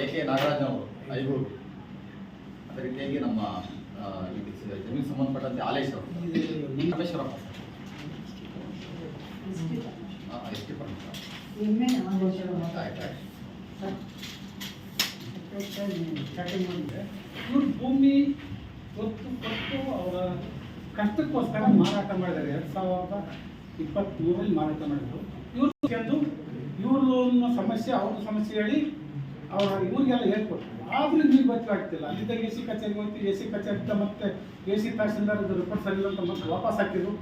A K Nagarajan ಅವರು ಐಗೂರು ಅದೇ ರೀತಿಯಾಗಿ ನಮ್ಮ ಜಮೀನು ಸಂಬಂಧಪಟ್ಟಂತೆ ಆಲೇಶ್ ಅವರು. ರಮೇಶ್ವರಪ್ಪ ಎಷ್ಟು ಇವ್ರು ಭೂಮಿ ಒತ್ತು ಕೊಟ್ಟು ಅವರ ಕಷ್ಟಕ್ಕೋಸ್ಕರ ಮಾರಾಟ ಮಾಡಿದ್ದಾರೆ. ಎರಡು ಸಾವಿರದ ಇಪ್ಪತ್ತ್ಮೂರರಲ್ಲಿ ಮಾರಾಟ ಮಾಡಿದ್ರು. ಇವ್ರು ಎಂದು ಒಂದು ಸಮಸ್ಯೆ ಅವ್ರ ಸಮಸ್ಯೆ ಹೇಳಿ ಅವ್ರ ಇವ್ರಿಗೆಲ್ಲ ಹೇಳ್ಕೊಡ್ತಾರೆ ಆದರೂ ನೀವು ಗೊತ್ತಾಗ್ತಿಲ್ಲ ಅಲ್ಲಿಂದ ಎ ಸಿ ಕಚೇರಿಗೆ ಹೋಗ್ತಿ ಎ ಸಿ ಕಚೇರಿಯಿಂದ ಮತ್ತೆ ಎ ಸಿ ತಹಸೀಲ್ದಾರ್ ರಿಪೋರ್ಟ್ ಸರಿ ಅಂತ ಮತ್ತೆ ವಾಪಸ್ ಹಾಕಿದ್ರು.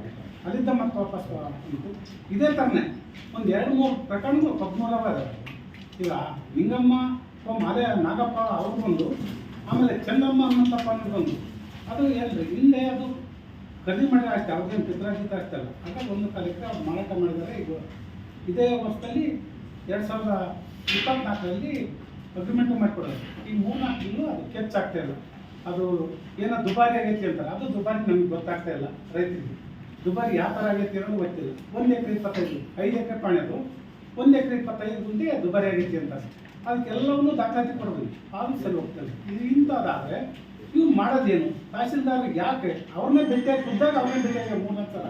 ಅಲ್ಲಿಂದ ಮತ್ತೆ ವಾಪಸ್ ಬಂತು ಇದೇ ಥರನೇ ಒಂದು ಎರಡು ಮೂರು ಪ್ರಕರಣಗಳು ಇಲ್ಲ ಈಗ ನಿಂಗಮ್ಮ ಮಾಲೆ, ನಾಗಪ್ಪ ಅವ್ರು ಬಂದು, ಆಮೇಲೆ ಚಂದಮ್ಮ ಅನ್ನಂತಪ್ಪ ಅನ್ನೋದು ಬಂದು, ಅದು ಏನ್ರಿ ಹಿಂದೆ ಅದು ಖರೀದಿ ಮಾಡಿದ್ರೆ ಅಷ್ಟೇ, ಅವ್ರಿಗೇನು ಪಿತ್ರಾಜಿತ ಅಷ್ಟೇ ಅಲ್ಲ. ಹಾಗಾಗಿ ಒಂದು ಕಾಲಕ್ಕೆ ಅವ್ರು ಮಾರಾಟ ಮಾಡಿದ್ದಾರೆ. ಈಗ ಇದೇ ವರ್ಷದಲ್ಲಿ ಎರಡು ಸಾವಿರದ ಇಪ್ಪತ್ನಾಲ್ಕರಲ್ಲಿ ಅಗ್ರಿಮೆಂಟ್ ಮಾಡಿಕೊಡೋದು. ಈ ಮೂರ್ನಾಲ್ಕು ತಿಂಗಳು ಅದು ಕೆಚ್ ಆಗ್ತಾ ಇಲ್ಲ. ಅದು ಏನೋ ದುಬಾರಿ ಆಗೈತಿ ಅಂತಾರೆ. ಅದು ದುಬಾರಿ ನಮ್ಗೆ ಗೊತ್ತಾಗ್ತಾ ಇಲ್ಲ ರೈತರಿಗೆ. ದುಬಾರಿ ಯಾವ ಥರ ಆಗೈತಿ ಅನ್ನೋದು ಗೊತ್ತಿಲ್ಲ. ಒಂದು ಎಕರೆ ಇಪ್ಪತ್ತೈದು, ಐದು ಎಕರೆ ಪಾಣ್ಯದು ಒಂದು ಎಕರೆ ಇಪ್ಪತ್ತೈದು ಗುಂಟೆ ದುಬಾರಿ ಆಗೈತಿ ಅಂತಾರೆ. ಅದಕ್ಕೆಲ್ಲವನ್ನು ದಾಖಲಾತಿ ಕೊಡಬೇಕು ಆಫೀಸಲ್ಲಿ ಹೋಗ್ತಾರೆ ಇದು ಇಂಥದ್ದಾದರೆ ಇವ್ರು ಮಾಡೋದೇನು? ತಹಸೀಲ್ದಾರ್ ಯಾಕೆ? ಅವ್ರನ್ನೇ ಭೇಟಿಯಾಗಿ ಕುಂದಾಗ ಅವ್ರನ್ನೇ ಭೇಟಿಯಾಗಿ ಮೂರ್ನಾಲ್ಕು ಸಲ.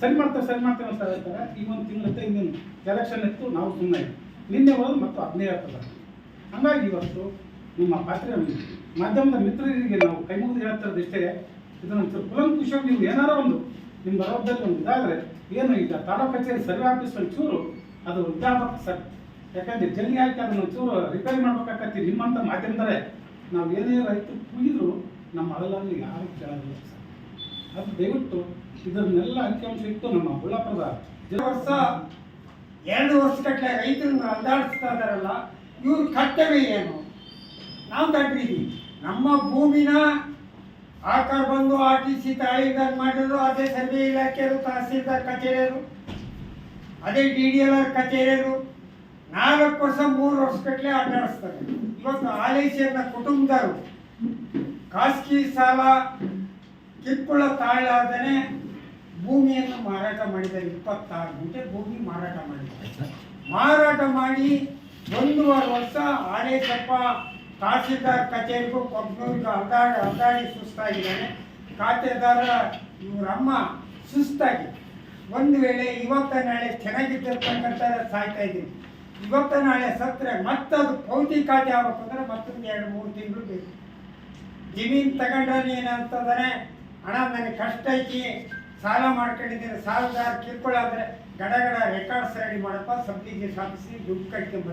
ಸರಿ ಮಾಡ್ತಾರೆ, ಸರಿ ಮಾಡ್ತೇವೆ ಅಂತ ಹೇಳ್ತಾರೆ. ಈ ಒಂದು ತಿಂಗಳತ್ತೆ ಇನ್ನೇನು ಎಲೆಕ್ಷನ್ ಇತ್ತು, ನಾವು ಸುಮ್ಮನೆ ನಿನ್ನೆ ಹೋದ್ರೆ ಮತ್ತು ಹದಿನೈದು ಆಗ್ತದೆ ಹಂಗಾಗಿ ಇವತ್ತು ನಿಮ್ಮ ಪಾತ್ರೆ ಮಾಧ್ಯಮದ ಮಿತ್ರರಿಗೆ ನಾವು ಕೈ ಮುಗಿದು ಹೇಳ್ತಿರೋದು ಇಷ್ಟೇ. ಇದನ್ನು ಕುಲಂಕುಷವಾಗಿ ನೀವು ಏನಾರ ಒಂದು ನಿಮ್ಮ ಬರೋದಲ್ಲಿ ಒಂದು ಇದಾದರೆ ಏನು ಈಗ ತಾಲೂಕು ಕಚೇರಿ ಸರ್ವೆ ಆಫೀಸ್ ಚೂರು ಅದು ಉದ್ಯಾಪಕ ಸರ್. ಯಾಕಂದ್ರೆ ಜಲ್ಲಿ ಹಾಕಿ ಅದನ್ನು ಒಂಚೂರು ರಿಪೇರಿ ಮಾಡ್ಬೇಕಾಗತ್ತೆ ನಿಮ್ಮಂಥ ಮಾಧ್ಯಮದರೆ ನಾವು ಏನೇ ರೈತರು ಕುಯ್ದ್ರು ನಮ್ಮ ಅಳಲಲ್ಲಿ ಯಾರು ಕೇಳೋದಿಲ್ಲ. ಸರ್ ಅದು ದಯವಿಟ್ಟು ಇದನ್ನೆಲ್ಲ ಅಂಕಿಅಂಶ ಇತ್ತು ನಮ್ಮ ಬಳ್ಳಾಪುರದ ವರ್ಷ ಎರಡು ವರ್ಷಗಟ್ಟಲೆ ರೈತರನ್ನ ಅಲ್ದಾಡಿಸ್ತಾ ಇದಾರಲ್ಲ, ಇವ್ರ ಕರ್ತವ್ಯ ಏನು? ನಾವು ತಟ್ಟಿದ್ದೀವಿ ನಮ್ಮ ಭೂಮಿನ ಆಕಾರ ಬಂದು ಆರ್ ಟಿ ಸಿ ತಾಳಿದಾರ್ ಮಾಡಿದ್ರು, ಅದೇ ಸರ್ವೆ ಇಲಾಖೆಯವರು ತಹಸೀಲ್ದಾರ್ ಕಚೇರಿಯರು ಅದೇ ಡಿ ಡಿ ಎಲ್ ಆರ್ ಕಚೇರಿಯರು ನಾಲ್ಕು ವರ್ಷ, ಮೂರು ವರ್ಷಗಟ್ಟಲೆ ಅಡ್ಡಾಡಿಸ್ತಾರೆ ಇವತ್ತು ಆಲೈಸಿಯನ್ನ ಕುಟುಂಬದವರು, ಖಾಸಗಿ ಸಾಲ ಕಿತ್ತುಕೊಳ್ಳ ತಾಳಾರ್ದನೆ ಭೂಮಿಯನ್ನು ಮಾರಾಟ ಮಾಡಿದ್ದಾರೆ. ಇಪ್ಪತ್ತಾರು ಗಂಟೆ ಭೂಮಿ ಮಾರಾಟ ಮಾಡಿದ್ದಾರೆ. ಮಾರಾಟ ಮಾಡಿ ಒಂದೂವರೆ ವರ್ಷ ಆಡಳಿತಪ್ಪ ತಹಸೀಲ್ದಾರ್ ಕಚೇರಿಗೂ ಕೊಬ್ಬನೂರಿಗೆ ಅದಾಡಿ ಅಲ್ದಾಡಿ ಸುಸ್ತಾಗಿದ್ದಾನೆ. ಖಾತೆದಾರ ಇವರಮ್ಮ ಸುಸ್ತಾಗಿ ಒಂದು ವೇಳೆ ಇವತ್ತ ನಾಳೆ ಚೆನ್ನಾಗಿದ್ದಿರ್ತಕ್ಕಂಥ ಸಾಯ್ತಾ ಇದ್ದೀನಿ. ಇವತ್ತ ನಾಳೆ ಸತ್ತರೆ ಮತ್ತದು ಪೌತಿ ಖಾತೆ ಆಗ್ಬೇಕಂದ್ರೆ ಮತ್ತೊಂದು ಎರಡು ಮೂರು ತಿಂಗಳು ಬೇಕು. ಜಮೀನು ತಗೊಂಡ್ರೆ ಏನಂತಂದರೆ ಹಣ ನನಗೆ ಕಷ್ಟ ಐತಿ ಸಾಲ ಮಾಡ್ಕೊಂಡಿದ್ದೀನಿ. ಸಾಲದ ಕಿರ್ಕೊಳ್ಳಾದ್ರೆ ಗಡ ಗಡ ರೆಕಾರ್ಡ್ಸ್ ರೆಡಿ ಮಾಡಪ್ಪ. ಸಬ್ಬಿಗೆ ಸಾಧಿಸಿ ದುಡ್ಡು ಕಟ್ಕೊಂಬ